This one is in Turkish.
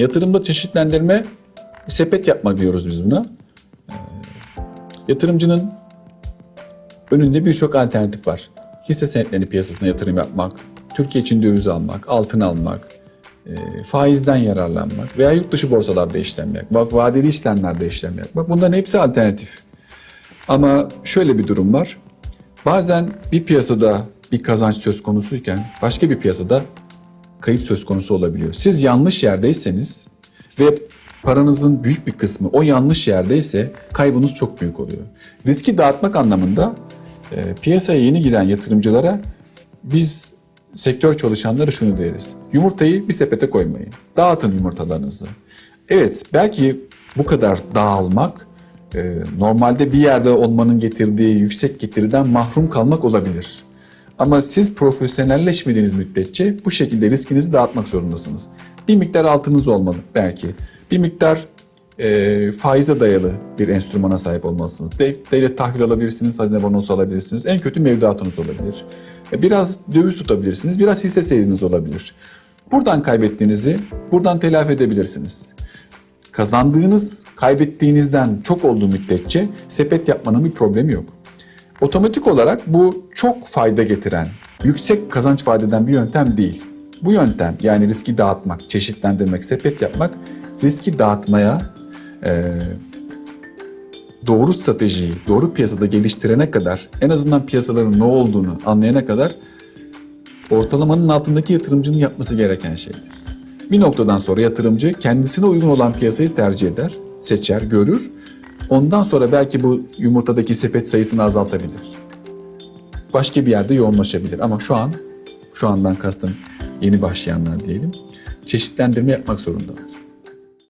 Yatırımda çeşitlendirme, sepet yapmak diyoruz biz buna. Ee, Yatırımcının önünde birçok alternatif var. Hisse senetleri piyasasına yatırım yapmak, Türkiye için döviz almak, altın almak, e, faizden yararlanmak veya yurt dışı borsalarda işlem yapmak, vadeli işlemlerde işlem yapmak. Bunların hepsi alternatif. Ama şöyle bir durum var. Bazen bir piyasada bir kazanç söz konusuyken başka bir piyasada kayıp söz konusu olabiliyor. Siz yanlış yerdeyseniz ve paranızın büyük bir kısmı o yanlış yerdeyse kaybınız çok büyük oluyor. Riski dağıtmak anlamında e, piyasaya yeni giren yatırımcılara biz sektör çalışanları şunu deriz. Yumurtayı bir sepete koymayın. Dağıtın yumurtalarınızı. Evet belki bu kadar dağılmak e, normalde bir yerde olmanın getirdiği yüksek getiriden mahrum kalmak olabilir. Ama siz profesyonelleşmediğiniz müddetçe bu şekilde riskinizi dağıtmak zorundasınız. Bir miktar altınız olmalı belki. Bir miktar e, faize dayalı bir enstrümana sahip olmalısınız. De, devlet tahvil alabilirsiniz, hazine bonosu alabilirsiniz. En kötü mevduatınız olabilir. E, biraz döviz tutabilirsiniz, biraz hisse senediniz olabilir. Buradan kaybettiğinizi buradan telafi edebilirsiniz. Kazandığınız kaybettiğinizden çok olduğu müddetçe sepet yapmanın bir problemi yok. Otomatik olarak bu çok fayda getiren, yüksek kazanç vaat bir yöntem değil. Bu yöntem yani riski dağıtmak, çeşitlendirmek, sepet yapmak riski dağıtmaya e, doğru stratejiyi, doğru piyasada geliştirene kadar, en azından piyasaların ne olduğunu anlayana kadar ortalamanın altındaki yatırımcının yapması gereken şeydir. Bir noktadan sonra yatırımcı kendisine uygun olan piyasayı tercih eder, seçer, görür. Ondan sonra belki bu yumurtadaki sepet sayısını azaltabilir. Başka bir yerde yoğunlaşabilir ama şu an, şu andan kastım yeni başlayanlar diyelim, çeşitlendirme yapmak zorundalar.